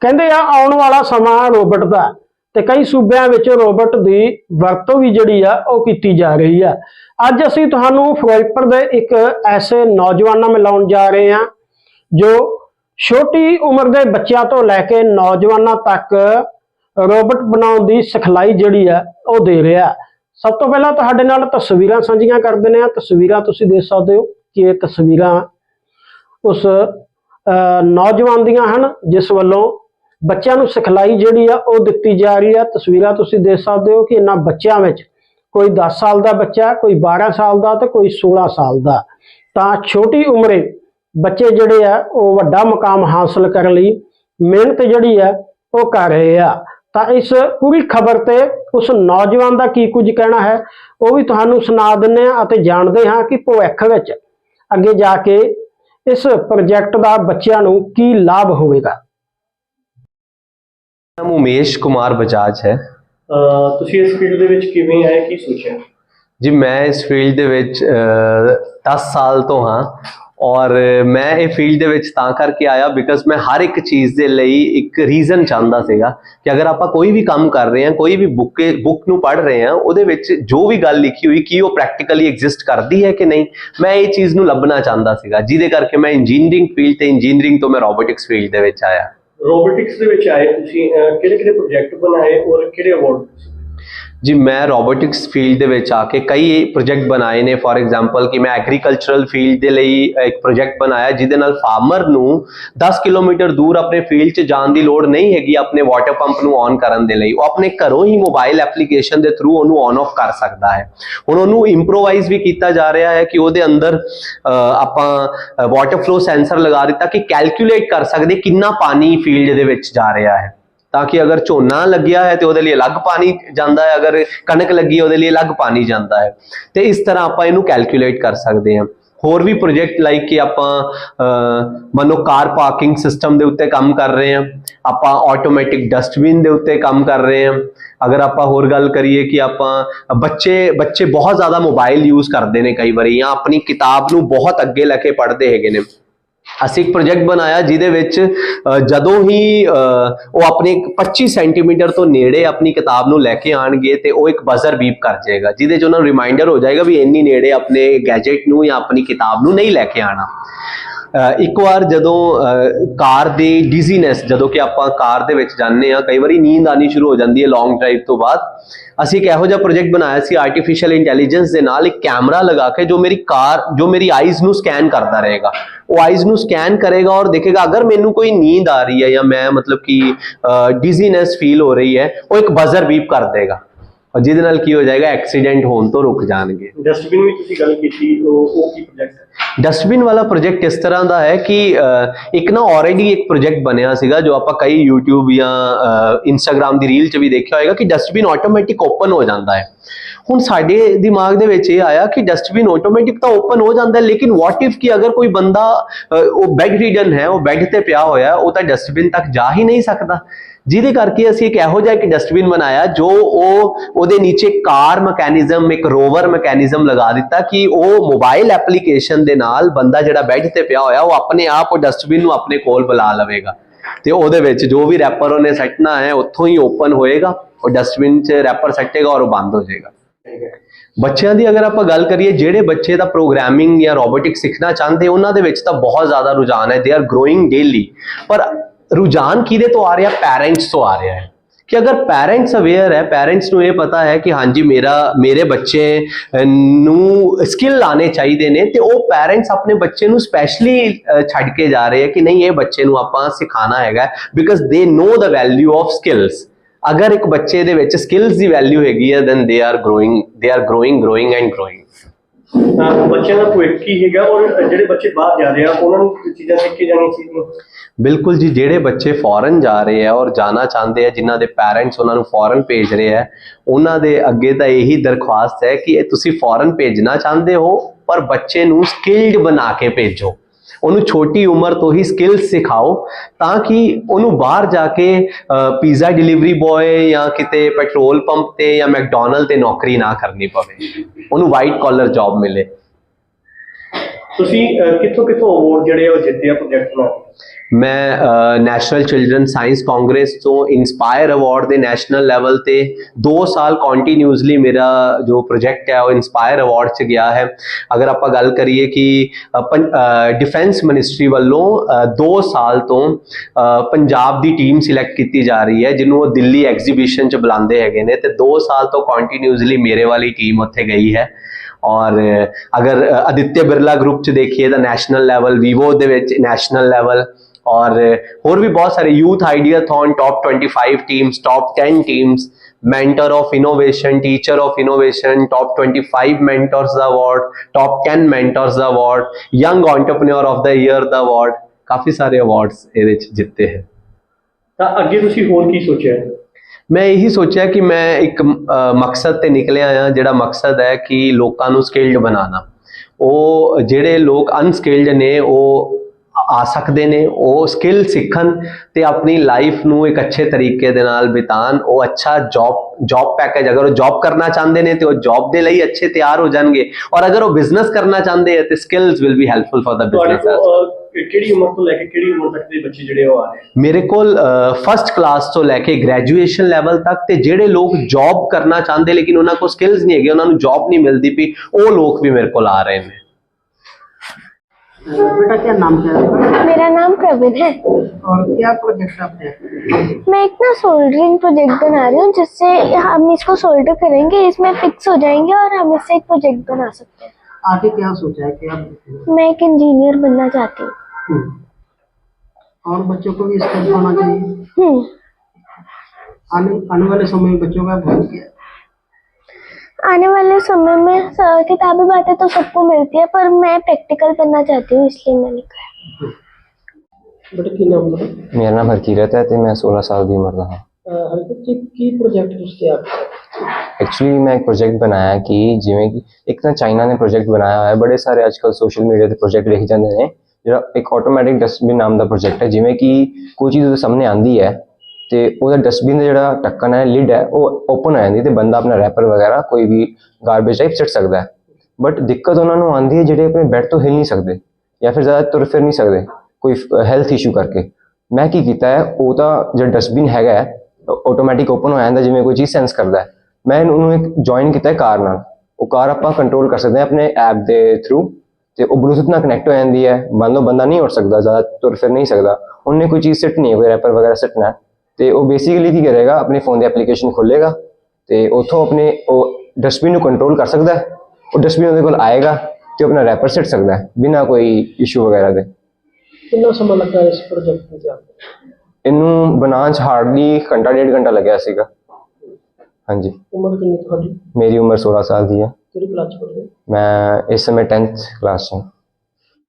ਕਹਿੰਦੇ ਆ ਆਉਣ ਵਾਲਾ ਸਮਾਂ ਰੋਬੋਟ ਦਾ। ਤੇ ਕਈ ਸੂਬਿਆਂ ਵਿੱਚ ਰੋਬੋਟ ਦੀ ਵਰਤੋਂ ਵੀ ਜਿਹੜੀ ਆ ਉਹ ਕੀਤੀ ਜਾ ਰਹੀ ਆ। ਅੱਜ ਅਸੀਂ ਤੁਹਾਨੂੰ ਫਿਰੋਜ਼ਪੁਰ ਦੇ ਇੱਕ ਐਸੇ ਨੌਜਵਾਨਾਂ ਮਿਲਾਉਣ ਜਾ ਰਹੇ ਹਾਂ ਜੋ ਛੋਟੀ ਉਮਰ ਦੇ ਬੱਚਿਆਂ ਤੋਂ ਲੈ ਕੇ ਨੌਜਵਾਨਾਂ ਤੱਕ ਰੋਬੋਟ ਬਣਾਉਣ ਦੀ ਸਿਖਲਾਈ ਜਿਹੜੀ ਆ ਉਹ ਦੇ ਰਿਹਾ। ਸਭ ਤੋਂ ਪਹਿਲਾਂ ਤੁਹਾਡੇ ਨਾਲ ਤਸਵੀਰਾਂ ਸਾਂਝੀਆਂ ਕਰ ਦਿੰਦੇ ਆ। ਤਸਵੀਰਾਂ ਤੁਸੀਂ ਦੇਖ ਸਕਦੇ ਹੋ ਕਿ ਇਹ ਤਸਵੀਰਾਂ ਉਸ ਅਹ, ਨੌਜਵਾਨ ਦੀਆਂ ਹਨ ਜਿਸ ਵੱਲੋਂ ਬੱਚਿਆਂ ਨੂੰ ਸਿਖਲਾਈ ਜਿਹੜੀ ਆ, ਉਹ ਦਿੱਤੀ ਜਾ ਰਹੀ ਆ। ਤਸਵੀਰਾਂ ਤੁਸੀਂ ਦੇਖ ਸਕਦੇ ਹੋ ਕਿ ਇਹਨਾਂ ਬੱਚਿਆਂ ਵਿੱਚ ਕੋਈ 10 ਸਾਲ ਦਾ ਬੱਚਾ, ਕੋਈ 12 ਸਾਲ ਦਾ ਤੇ ਕੋਈ 16 ਸਾਲ ਦਾ। ਤਾਂ ਛੋਟੀ ਉਮਰੇ ਬੱਚੇ ਜਿਹੜੇ ਆ, ਉਹ ਵੱਡਾ ਮੁਕਾਮ ਹਾਸਲ ਕਰਨ ਲਈ ਮਿਹਨਤ ਜਿਹੜੀ ਆ, ਉਹ ਕਰ ਰਹੇ ਆ। ਤਾਂ ਇਸ ਪੂਰੀ ਖਬਰ ਤੇ ਉਸ ਨੌਜਵਾਨ ਦਾ ਕੀ ਕੁਝ ਕਹਿਣਾ ਹੈ, ਉਹ ਵੀ ਤੁਹਾਨੂੰ ਸੁਣਾ ਦਿੰਨੇ ਆ ਅਤੇ ਜਾਣਦੇ ਹਾਂ ਕਿ ਭਵਿੱਖ ਵਿੱਚ ਅੱਗੇ ਜਾ ਕੇ ਇਸ ਪ੍ਰੋਜੈਕਟ ਦਾ ਬੱਚਿਆਂ ਨੂੰ ਕੀ ਲਾਭ ਹੋਵੇਗਾ। ਨਾਮ ਉਮੇਸ਼ ਕੁਮਾਰ ਬਜਾਜ ਹੈ। ਅਹ ਤੁਸੀਂ ਇਸ ਫੀਲਡ ਦੇ ਵਿੱਚ ਕਿਵੇਂ ਆਏ ਕੀ ਸੋਚਿਆ? ਜੀ ਮੈਂ ਇਸ ਫੀਲਡ ਦੇ ਵਿੱਚ ਅਹ, 10 ਸਾਲ ਤੋਂ ਹਾਂ ਔਰ ਮੈਂ ਇਹ ਫੀਲਡ ਦੇ ਵਿੱਚ ਤਾਂ ਕਰਕੇ ਆਇਆ ਬਿਕਾਜ਼ ਮੈਂ ਹਰ ਇੱਕ ਚੀਜ਼ ਦੇ ਲਈ ਇੱਕ ਰੀਜ਼ਨ ਚਾਹੁੰਦਾ ਸੀਗਾ ਕਿ ਅਗਰ ਆਪਾਂ ਕੋਈ ਵੀ ਕੰਮ ਕਰ ਰਹੇ ਹਾਂ ਕੋਈ ਵੀ ਬੁੱਕ ਬੁੱਕ ਨੂੰ ਪੜ੍ਹ ਰਹੇ ਹਾਂ ਉਹਦੇ ਵਿੱਚ ਜੋ ਵੀ ਗੱਲ ਲਿਖੀ ਹੋਈ ਕੀ ਉਹ ਪ੍ਰੈਕਟੀਕਲੀ ਐਗਜ਼ਿਸਟ ਕਰਦੀ ਹੈ ਕਿ ਨਹੀਂ ਮੈਂ ਇਹ ਚੀਜ਼ ਨੂੰ ਲੱਭਣਾ ਚਾਹੁੰਦਾ ਸੀਗਾ ਜਿਹਦੇ ਕਰਕੇ ਮੈਂ ਇੰਜੀਨੀਅਰਿੰਗ ਫੀਲਡ ਤੇ ਇੰਜੀਨੀਅਰਿੰਗ ਤੋਂ ਮੈਂ ਰੋਬੋਟਿਕਸ ਫੀਲਡ ਦੇ ਵਿੱਚ ਆਇਆ। ਰੋਬੋਟਿਕਸ ਦੇ ਵਿੱਚ ਆਏ ਤੁਸੀਂ ਕਿਹੜੇ ਕਿਹੜੇ ਪ੍ਰੋਜੈਕਟ ਬਣਾਏ ਔਰ ਕਿਹੜੇ ਅਵਾਰਡ ਜੀ, ਮੈਂ ਰੋਬੋਟਿਕਸ ਫੀਲਡ ਦੇ ਵਿੱਚ ਆ ਕੇ ਕਈ ਪ੍ਰੋਜੈਕਟ ਬਣਾਏ ਨੇ। ਫੋਰ ਐਗਜ਼ਾਮਪਲ ਕਿ ਮੈਂ ਐਗਰੀਕਲਚਰਲ ਫੀਲਡ ਦੇ ਲਈ ਇੱਕ ਪ੍ਰੋਜੈਕਟ ਬਣਾਇਆ, ਜਿਹਦੇ ਨਾਲ ਫਾਰਮਰ ਨੂੰ 10 ਕਿਲੋਮੀਟਰ ਦੂਰ ਆਪਣੇ ਫੀਲਡ 'ਚ ਜਾਣ ਦੀ ਲੋੜ ਨਹੀਂ ਹੈਗੀ ਆਪਣੇ ਵਾਟਰ ਪੰਪ ਨੂੰ ਔਨ ਕਰਨ ਦੇ ਲਈ। ਉਹ ਆਪਣੇ ਘਰੋਂ ਹੀ ਮੋਬਾਈਲ ਐਪਲੀਕੇਸ਼ਨ ਦੇ ਥਰੂ ਉਹਨੂੰ ਔਨ ਆਫ ਕਰ ਸਕਦਾ ਹੈ। ਹੁਣ ਉਹਨੂੰ ਇੰਪਰੋਵਾਈਜ਼ ਵੀ ਕੀਤਾ ਜਾ ਰਿਹਾ ਹੈ ਕਿ ਉਹਦੇ ਅੰਦਰ ਆਪਾਂ ਵਾਟਰ ਫਲੋ ਸੈਂਸਰ ਲਗਾ ਦਿੱਤਾ ਕਿ ਕੈਲਕੂਲੇਟ ਕਰ ਸਕਦੇ ਕਿੰਨਾ ਪਾਣੀ ਫੀਲਡ ਦੇ ਵਿੱਚ ਜਾ ਰਿਹਾ ਹੈ। ਤਾਂ ਕਿ ਅਗਰ ਝੋਨਾ ਲੱਗਿਆ ਹੈ ਤੇ ਉਹਦੇ ਲਈ ਅਲੱਗ ਪਾਣੀ ਜਾਂਦਾ ਹੈ, ਅਗਰ ਕਣਕ ਲੱਗੀ ਉਹਦੇ ਲਈ ਅਲੱਗ ਪਾਣੀ ਜਾਂਦਾ ਹੈ। ਤੇ ਇਸ ਤਰ੍ਹਾਂ ਆਪਾਂ ਇਹਨੂੰ ਕੈਲਕੂਲੇਟ ਕਰ ਸਕਦੇ ਹਾਂ। ਹੋਰ ਵੀ ਪ੍ਰੋਜੈਕਟ ਲਾਈਕ ਕਿ ਆਪਾਂ ਮੰਨੋ ਕਾਰ ਪਾਰਕਿੰਗ ਸਿਸਟਮ ਦੇ ਉੱਤੇ ਕੰਮ ਕਰ ਰਹੇ ਹਾਂ। ਆਪਾਂ ਆਟੋਮੈਟਿਕ ਡਸਟਬਿਨ ਦੇ ਉੱਤੇ ਕੰਮ ਕਰ ਰਹੇ ਹਾਂ। ਅਗਰ ਆਪਾਂ ਹੋਰ ਗੱਲ ਕਰੀਏ ਕਿ ਆਪਾਂ ਬੱਚੇ ਬੱਚੇ ਬਹੁਤ ਜ਼ਿਆਦਾ ਮੋਬਾਈਲ ਯੂਜ਼ ਕਰਦੇ ਨੇ ਕਈ ਵਾਰੀ ਜਾਂ ਆਪਣੀ ਕਿਤਾਬ ਨੂੰ ਬਹੁਤ ਅੱਗੇ ਲੈ ਕੇ ਪੜ੍ਹਦੇ ਹੈਗੇ ਨੇ। ਅਸੀਂ ਇੱਕ ਪ੍ਰੋਜੈਕਟ ਬਣਾਇਆ ਜਿਹਦੇ ਵਿੱਚ ਜਦੋਂ ਹੀ ਉਹ ਆਪਣੇ 25 ਸੈਂਟੀਮੀਟਰ ਤੋਂ ਨੇੜੇ ਆਪਣੀ ਕਿਤਾਬ ਨੂੰ ਲੈ ਕੇ ਆਣਗੇ ਤੇ ਉਹ ਇੱਕ ਬਜ਼ਰ ਬੀਪ ਕਰ ਜਾਏਗਾ, ਜਿਹਦੇ 'ਚ ਉਹਨਾਂ ਨੂੰ ਰਿਮਾਈਂਡਰ ਹੋ ਜਾਏਗਾ ਵੀ ਇੰਨੀ ਨੇੜੇ ਆਪਣੇ ਗੈਜਟ ਨੂੰ ਜਾਂ ਆਪਣੀ ਕਿਤਾਬ ਨੂੰ ਨਹੀਂ ਲੈ ਕੇ ਆਣਾ। ਇੱਕ ਵਾਰ ਜਦੋਂ ਕਾਰ ਦੀ ਡਿਜ਼ੀਨੈਸ ਜਦੋਂ ਕਿ ਆਪਾਂ ਕਾਰ ਦੇ ਵਿੱਚ ਜਾਂਦੇ ਆ ਕਈ ਵਾਰੀ ਨੀਂਦ ਆਣੀ ਸ਼ੁਰੂ ਹੋ ਜਾਂਦੀ ਹੈ ਲੌਂਗ ਡਰਾਈਵ ਤੋਂ ਬਾਅਦ। ਅਸੀਂ ਇੱਕ ਇਹੋ ਜਿਹਾ ਪ੍ਰੋਜੈਕਟ ਬਣਾਇਆ ਸੀ ਆਰਟੀਫੀਸ਼ੀਅਲ ਇੰਟੈਲੀਜੈਂਸ ਦੇ ਨਾਲ ਇੱਕ ਕੈਮਰਾ ਲਗਾ ਕੇ ਜੋ ਮੇਰੀ ਕਾਰ, ਜੋ ਮੇਰੀ ਆਈਜ਼ ਨੂੰ ਸਕੈਨ ਕਰਦਾ ਰਹੇਗਾ। ਉਹ ਆਈਜ਼ ਨੂੰ ਸਕੈਨ ਕਰੇਗਾ ਔਰ ਦੇਖੇਗਾ, ਅਗਰ ਮੈਨੂੰ ਕੋਈ ਨੀਂਦ ਆ ਰਹੀ ਹੈ ਜਾਂ ਮੈਂ ਮਤਲਬ ਕਿ ਡਿਜ਼ੀਨੈਸ ਫੀਲ ਹੋ ਰਹੀ ਹੈ, ਉਹ ਇੱਕ ਬਜ਼ਰ ਬੀਪ ਕਰ ਦੇਗਾ। ਔਰ ਜਿਹਦੇ ਨਾਲ ਕੀ ਹੋ ਜਾਏਗਾ ਐਕਸੀਡੈਂਟ ਹੋਣ ਤੋਂ ਰੁਕ ਜਾਣਗੇ। ਡਸਟਬਿਨ ਵੀ ਤੁਸੀਂ ਗੱਲ ਕੀਤੀ ਉਹ ਉਹ ਕੀ ਪ੍ਰੋਜੈਕਟ ਹੈ? ਡਸਟਬਿਨ ਵਾਲਾ ਪ੍ਰੋਜੈਕਟ ਇਸ ਤਰ੍ਹਾਂ ਦਾ ਹੈ ਕਿ ਇੱਕ ਨਾ ਆਲਰੇਡੀ ਇੱਕ ਪ੍ਰੋਜੈਕਟ ਬਣਿਆ ਸੀਗਾ ਜੋ ਆਪਾਂ ਕਈ YouTube ਜਾਂ ਇੰਸਟਾਗ੍ਰam ਦੀ ਰੀਲ 'ਚ ਵੀ ਦੇਖਿਆ ਹੋਏਗਾ ਕਿ ਡਸਟਬਿਨ ਆਟੋਮੈਟਿਕ ਓਪਨ ਹੋ ਜਾਂਦਾ ਹੈ। ਹੁਣ ਸਾਡੇ ਦਿਮਾਗ ਦੇ ਵਿੱਚ ਇਹ ਆਇਆ ਕਿ ਡਸਟਬਿਨ ਆਟੋਮੈਟਿਕ ਤਾਂ ਓਪਨ ਹੋ ਜਾਂਦਾ ਹੈ ਲੇਕਿਨ ਵਾਟ ਇਫ ਕਿ ਅਗਰ ਕੋਈ ਬੰਦਾ ਉਹ ਬੈਡ ਰੀਡਨ ਹੈ ਉਹ ਬੈੱਡ ਤੇ ਪਿਆ ਹੋਇਆ ਉਹ ਤਾਂ ਡਸਟਬਿਨ ਤੱਕ ਜਾ ਹੀ ਨਹੀਂ ਸਕਦਾ। ਜਿਹਦੇ ਕਰਕੇ ਅਸੀਂ ਇੱਕ ਇਹੋ ਜਿਹਾ ਇੱਕ ਡਸਟਬਿਨ ਬਣਾਇਆ ਜੋ ਉਹ, ਉਹਦੇ ਨੀਚੇ ਕਾਰ ਮੈਕੈਨਿਜ਼ਮ ਇੱਕ ਰੋਵਰ ਮੈਕੈਨਿਜ਼ਮ ਲਗਾ ਦਿੱਤਾ ਕਿ ਉਹ ਮੋਬਾਈਲ ਐਪਲੀਕੇਸ਼ਨ ਦੇ ਨਾਲ ਬੰਦਾ ਜਿਹੜਾ ਬੈੱਡ ਤੇ ਪਿਆ ਹੋਇਆ, ਉਹ ਆਪਣੇ ਆਪ ਉਹ ਡਸਟਬਿਨ ਨੂੰ ਆਪਣੇ ਕੋਲ ਬੁਲਾ ਲਵੇਗਾ। ਤੇ ਉਹਦੇ ਵਿੱਚ ਜੋ ਵੀ ਰੈਪਰ ਉਹਨੇ ਸੱਟਣਾ ਹੈ, ਉੱਥੋਂ ਹੀ ਓਪਨ ਹੋਏਗਾ, ਉਹ ਡਸਟਬਿਨ 'ਚ ਰੈਪਰ ਸੱਟੇਗਾ ਔਰ ਉਹ ਬੰਦ ਹੋ ਜਾਏਗਾ। ਬੱਚਿਆਂ ਦੀ ਅਗਰ ਆਪਾਂ ਗੱਲ ਕਰੀਏ, ਜਿਹੜੇ ਬੱਚੇ ਦਾ ਪ੍ਰੋਗਰਾਮਿੰਗ ਜਾਂ ਰੋਬੋਟਿਕ ਸਿੱਖਣਾ ਚਾਹੁੰਦੇ, ਉਹਨਾਂ ਦੇ ਵਿੱਚ ਤਾਂ ਬਹੁਤ ਜ਼ਿਆਦਾ ਰੁਝਾਨ ਹੈ ਦੇ ਆਰ ਗਰੋਇੰਗ ਡੇਲੀ ਪਰ ਰੁਝਾਨ ਕਿਹਦੇ ਤੋਂ ਆ ਰਿਹਾ? ਪੈਰੈਂਟਸ ਤੋਂ ਆ ਰਿਹਾ ਹੈ। ਕਿ ਅਗਰ ਪੈਰੈਂਟਸ ਅਵੇਅਰ ਹੈ ਪੈਰੈਂਟਸ ਨੂੰ ਇਹ ਪਤਾ ਹੈ ਕਿ ਹਾਂਜੀ, ਮੇਰਾ, ਮੇਰੇ ਬੱਚੇ ਨੂੰ ਸਕਿੱਲ ਆਣੇ ਚਾਹੀਦੇ ਨੇ ਤੇ ਉਹ ਪੈਰੈਂਟਸ ਆਪਣੇ ਬੱਚੇ ਨੂੰ ਸਪੈਸ਼ਲੀ ਛੱਡ ਕੇ ਜਾ ਰਹੇ ਹੈ ਕਿ ਨਹੀਂ, ਇਹ ਬੱਚੇ ਨੂੰ ਆਪਾਂ ਸਿਖਾਣਾ ਹੈਗਾ because they know the value of skills ਅਗਰ ਇੱਕ ਬੱਚੇ ਦੇ ਵਿੱਚ ਸਕਿੱਲਸ ਦੀ ਵੈਲਿਊ ਹੈਗੀ ਹੈ then they are growing they are growing growing and growing ਬੱਚਿਆਂ ਦਾ ਭਵਿੱਖ ਕੀ ਹੈਗਾ ਔਰ ਜਿਹੜੇ ਬੱਚੇ ਬਾਹਰ ਜਾ ਰਹੇ ਆ, ਉਹਨਾਂ ਨੂੰ ਚੀਜ਼ਾਂ ਸਿੱਖ ਕੇ ਜਾਣੀਆਂ ਚਾਹੀਦੀਆਂ? ਬਿਲਕੁਲ ਜੀ, ਜਿਹੜੇ ਬੱਚੇ ਫੋਰਨ ਜਾ ਰਹੇ ਆ ਔਰ ਜਾਣਾ ਚਾਹੁੰਦੇ ਆ, ਜਿਨ੍ਹਾਂ ਦੇ ਪੈਰੈਂਟਸ ਉਹਨਾਂ ਨੂੰ ਫੋਰਨ ਭੇਜ ਰਹੇ ਆ, ਉਹਨਾਂ ਦੇ ਅੱਗੇ ਤਾਂ ਇਹੀ ਦਰਖਾਸਤ ਹੈ ਕਿ ਇਹ ਤੁਸੀਂ ਫੋਰਨ ਭੇਜਣਾ ਚਾਹੁੰਦੇ ਹੋ, ਪਰ ਬੱਚੇ ਨੂੰ ਸਕਿਲਡ ਬਣਾ ਕੇ ਭੇਜੋ। ਉਹਨੂੰ ਛੋਟੀ ਉਮਰ ਤੋਂ ਹੀ ਸਕਿੱਲ ਸਿਖਾਓ, ਤਾਂ ਕਿ ਉਹਨੂੰ ਬਾਹਰ ਜਾ ਕੇ ਪੀਜ਼ਾ ਡਿਲੀਵਰੀ ਬॉय ਜਾਂ ਕਿਤੇ ਪੈਟਰੋਲ ਪੰਪ ਤੇ ਜਾਂ ਮੈਕਡੋਨਲਡ ਤੇ ਨੌਕਰੀ ਨਾ ਕਰਨੀ ਪਵੇ। ਉਹਨੂੰ ਵਾਈਟ ਕਾਲਰ ਜੌਬ ਮਿਲੇ। ਤੁਸੀਂ ਕਿੱਥੋਂ ਕਿੱਥੋਂ ਅਵਾਰਡ ਜਿਹੜੇ ਉਹ ਜਿੱਤੇ ਆ ਪ੍ਰੋਜੈਕਟ ਨਾਲ ਮੈਂ ਨੈਸ਼ਨਲ ਚਿਲਡਰਨ ਸਾਇੰਸ ਕਾਂਗਰਸ ਤੋਂ ਇਨਸਪਾਇਰ ਅਵਾਰਡ ਦੇ ਨੈਸ਼ਨਲ ਲੈਵਲ ਤੇ 2 ਸਾਲ ਕੰਟੀਨਿਊਸਲੀ ਮੇਰਾ ਜੋ ਪ੍ਰੋਜੈਕਟ ਹੈ ਉਹ ਇਨਸਪਾਇਰ ਅਵਾਰਡ 'ਚ ਗਿਆ ਹੈ। ਅਗਰ ਆਪਾਂ ਗੱਲ ਕਰੀਏ ਕਿ ਡਿਫੈਂਸ ਮਿਨਿਸਟਰੀ ਵੱਲੋਂ 2 ਸਾਲ ਤੋਂ ਪੰਜਾਬ ਦੀ ਟੀਮ ਸਿਲੈਕਟ ਕੀਤੀ ਜਾ ਰਹੀ ਹੈ, ਜਿਹਨੂੰ ਉਹ ਦਿੱਲੀ ਐਗਜ਼ੀਬਿਸ਼ਨ 'ਚ ਬੁਲਾਉਂਦੇ ਹੈਗੇ ਨੇ ਤੇ 2 ਸਾਲ ਤੋਂ ਕੰਟੀਨਿਊਸਲੀ ਮੇਰੇ ਵਾਲੀ ਟੀਮ ਉੱਥੇ ਗਈ ਹੈ। ਔਰ ਅ, ਅਗਰ ਅ, ਆਦਿਤਿਆ ਬਿਰਲਾ ਗਰੁੱਪ 'ਚ ਦੇਖੀਏ ਤਾਂ ਨੈਸ਼ਨਲ ਲੈਵਲ ਵੀਵੋ ਦੇ ਵਿੱਚ ਨੈਸ਼ਨਲ ਲੈਵਲ ਔਰ ਹੋਰ ਵੀ ਬਹੁਤ ਸਾਰੇ youth ideathon top 25 teams top 10 teams mentor of innovation teacher of innovation top 25 mentors the award top 10 mentors the award young entrepreneur of the year the award ਕਾਫੀ ਸਾਰੇ awards ਇਹਦੇ ਚ ਜਿੱਤੇ ਹੈ ਤਾਂ ਅੱਗੇ ਤੁਸੀਂ ਹੋਰ ਕੀ ਸੋਚਿਆ ਹੈ? ਮੈਂ ਇਹੀ ਸੋਚਿਆ ਕਿ ਮੈਂ ਇੱਕ ਮਕਸਦ ਤੇ ਨਿਕਲਿਆ ਆ ਜਿਹੜਾ ਮਕਸਦ ਹੈ ਕਿ ਲੋਕਾਂ ਨੂੰ ਸਕਿਲਡ ਬਣਾਉਣਾ। ਉਹ ਜਿਹੜੇ ਲੋਕ ਅਨਸਕਿਲਡ ਨੇ ਉਹ ਆ ਸਕਦੇ ਨੇ ਉਹ ਸਕਿੱਲ ਸਿੱਖਣ ਤੇ ਆਪਣੀ ਲਾਈਫ ਨੂੰ ਇੱਕ ਅੱਛੇ ਤਰੀਕੇ ਦੇ ਨਾਲ ਬਿਤਾਨ ਉਹ ਅੱਛਾ ਜੌਬ ਜੌਬ ਪੈਕੇਜ ਅਗਰ ਉਹ ਜੌਬ ਕਰਨਾ ਚਾਹੁੰਦੇ ਨੇ ਤੇ ਉਹ ਜੌਬ ਦੇ ਲਈ ਅੱਛੇ ਤਿਆਰ ਹੋ ਜਾਣਗੇ। ਔਰ ਅਗਰ ਉਹ ਬਿਜ਼ਨਸ ਕਰਨਾ ਚਾਹੁੰਦੇ ਆ ਤੇ skills will be helpful for ਤੁਹਾਡੇ ਬਿਜ਼ਨਸ ਕੋਲ ਅਹ, ਕਿਹੜੀ ਉਮਰ ਤੋਂ ਲੈ ਕੇ ਕਿਹੜੀ ਉਮਰ ਤੱਕ ਦੇ ਬੱਚੇ ਜਿਹੜੇ ਉਹ ਆ ਰਹੇ ਮੇਰੇ ਕੋਲ ਫਸਟ ਕਲਾਸ ਤੋਂ ਲੈ ਕੇ ਗ੍ਰੈਜੂਏਸ਼ਨ ਲੈਵਲ ਤੱਕ ਤੇ ਜਿਹੜੇ ਲੋਕ ਜੌਬ ਕਰਨਾ ਚਾਹੁੰਦੇ ਲੇਕਿਨ ਉਹਨਾਂ ਕੋਲ ਸਕਿੱਲਸ ਨਹੀਂ ਹੈਗੇ ਉਹਨਾਂ ਨੂੰ ਜੌਬ ਨਹੀਂ ਮਿਲਦੀ ਪਈ ਉਹ ਲੋਕ ਵੀ ਮੇਰੇ ਕੋਲ ਆ ਰਹੇ ਨੇ बेटा क्या नाम क्या है आपका? मेरा नाम प्रवीण है और क्या प्रोजेक्ट आपने मैं एक ना सोल्डरिंग प्रोजेक्ट बना रही हूँ जिससे हम इसको सोल्डर करेंगे इसमें फिक्स हो जाएंगे और हम इससे एक प्रोजेक्ट बना सकते हैं आगे क्या सोचा है क्या मैं एक इंजीनियर बनना चाहती हूँ हम्म। और बच्चों को भी स्किल होना चाहिए हम्म, आने आने वाले समय में बच्चों का बहुत क्या है? आने वाले समय में स- किताबी बातें तो सबको मिलती है पर मैं प्रैक्टिकल बनना चाहती हूँ इसलिए मैंने कहा बेटा की नाम बोलो ਮੇਰਾ ਨਾਮ ਹਰਕੀਰਤ ਹੈ ਤੇ ਮੈਂ 16 ਸਾਲ ਦੀ ਉਮਰ ਦਾ ਹਾਂ ਹਰਕਤ ਜੀ ਕੀ ਪ੍ਰੋਜੈਕਟ ਤੁਸੀਂ ਆਪ ਐਕਚੁਅਲੀ ਮੈਂ ਇੱਕ ਪ੍ਰੋਜੈਕਟ ਬਣਾਇਆ ਕਿ ਜਿਵੇਂ ਕਿ ਇੱਕ ਤਾਂ ਚਾਈਨਾ ਨੇ ਪ੍ਰੋਜੈਕਟ ਬਣਾਇਆ ਹੋਇਆ ਹੈ ਬੜੇ ਸਾਰੇ ਅੱਜਕੱਲ ਸੋਸ਼ਲ ਮੀਡੀਆ ਤੇ ਪ੍ਰੋਜੈਕਟ ਲਿਖੇ ਜਾਂਦੇ ਨੇ ਜਿਹੜਾ ਇੱਕ ਆਟੋਮੈਟਿਕ ਡਸਟਬਿਨ ਨਾਮ ਦਾ ਪ੍ਰੋਜੈਕਟ ਹੈ, ਜਿਵੇਂ ਕਿ ਕੋਈ ਚੀਜ਼ ਉਹਦੇ ਸਾਹਮਣੇ ਆਂਦੀ ਹੈ ਤੇ ਉਹਦਾ ਡਸਟਬਿਨ ਦਾ ਜਿਹੜਾ ਢੱਕਣ ਹੈ ਲਿਡ ਹੈ, ਉਹ ਓਪਨ ਹੋ ਜਾਂਦੀ ਤੇ ਬੰਦਾ ਆਪਣਾ ਰੈਪਰ ਵਗੈਰਾ ਕੋਈ ਵੀ ਗਾਰਬੇਜ ਟਾਈਪ ਸਿੱਟ ਸਕਦਾ ਹੈ। ਬਟ ਦਿੱਕਤ ਉਹਨਾਂ ਨੂੰ ਆਂਦੀ ਹੈ ਜਿਹੜੇ ਆਪਣੇ ਬੈੱਡ ਤੋਂ ਹਿਲ ਨਹੀਂ ਸਕਦੇ ਜਾਂ ਫਿਰ ਜ਼ਿਆਦਾ ਤੁਰ ਫਿਰ ਨਹੀਂ ਸਕਦੇ ਕੋਈ ਹੈਲਥ ਇਸ਼ੂ ਕਰਕੇ। ਮੈਂ ਕੀ ਕੀਤਾ ਹੈ, ਉਹ ਤਾਂ ਜਿਹੜਾ ਡਸਟਬਿਨ ਹੈਗਾ ਹੈ ਆਟੋਮੈਟਿਕ ਓਪਨ ਹੋ ਜਾਂਦਾ ਜਿਵੇਂ ਕੋਈ ਚੀਜ਼ ਸੈਂਸ ਕਰਦਾ ਹੈ। ਮੈਂ ਉਹਨੂੰ ਇੱਕ ਜੁਆਇਨ ਕੀਤਾ ਹੈ ਕਾਰ ਨਾਲ। ਉਹ ਕਾਰ ਆਪਾਂ ਕੰਟਰੋਲ ਕਰ ਸਕਦੇ ਹਾਂ ਆਪਣੇ ਐਪ ਦੇ ਥਰੂ ਤੇ ਉਹ ਬਲੂਟੁੱਥ ਨਾਲ ਕਨੈਕਟ ਹੋ ਜਾਂਦੀ ਹੈ। ਮੰਨ ਲਓ ਬੰਦਾ ਨਹੀਂ ਉੱਠ ਸਕਦਾ ਜ਼ਿਆਦਾ ਤੁਰ ਫਿਰ ਨਹੀਂ ਸਕਦਾ। ਉਹਨੇ ਕੋਈ ਚੀਜ਼ ਸਿੱਟਣੀ ਹੈ ਕੋਈ ਰੈਪਰ ਵਗੈਰਾ ਸਿੱਟਣਾ ਹੈ। ਤੇ ਉਹ ਬੇਸਿਕਲੀ ਕੀ ਕਰੇਗਾ ਆਪਣੇ ਫੋਨ ਦੀ ਐਪਲੀਕੇਸ਼ਨ ਖੋਲੇਗਾ ਤੇ ਉੱਥੋਂ ਆਪਣੇ ਉਹ ਡਸਟਬਿਨ ਨੂੰ ਕੰਟਰੋਲ ਕਰ ਸਕਦਾ ਹੈ। ਉਹ ਡਸਟਬਿਨ ਉਹਦੇ ਕੋਲ ਆਏਗਾ ਤੇ ਆਪਣਾ ਰੈਪਰ ਸਿੱਟ ਸਕਦਾ ਹੈ ਬਿਨਾਂ ਕੋਈ ਇਸ਼ੂ ਵਗੈਰਾ ਦੇ। ਕਿੰਨਾ ਸਮਾਂ ਲੱਗਾ ਇਸ ਪ੍ਰੋਜੈਕਟ ਨੂੰ ਤਿਆਰ ਇਹਨੂੰ ਬਣਾਉਣ 'ਚ ਹਾਰਡਲੀ ਘੰਟਾ ਡੇਢ ਘੰਟਾ ਲੱਗਿਆ ਸੀਗਾ। ਹਾਂਜੀ। ਉਮਰ ਕਿੰਨੀ ਤੁਹਾਡੀ? ਮੇਰੀ ਉਮਰ 16 ਸਾਲ ਦੀ ਹੈ। ਕਿਹੜੀ ਕਲਾਸ ਚ ਪੜ੍ਹਦੇ ਹੋ? ਮੈਂ ਇਸ ਸਮੇਂ 10th ਕਲਾਸ 'ਚ ਹਾਂ।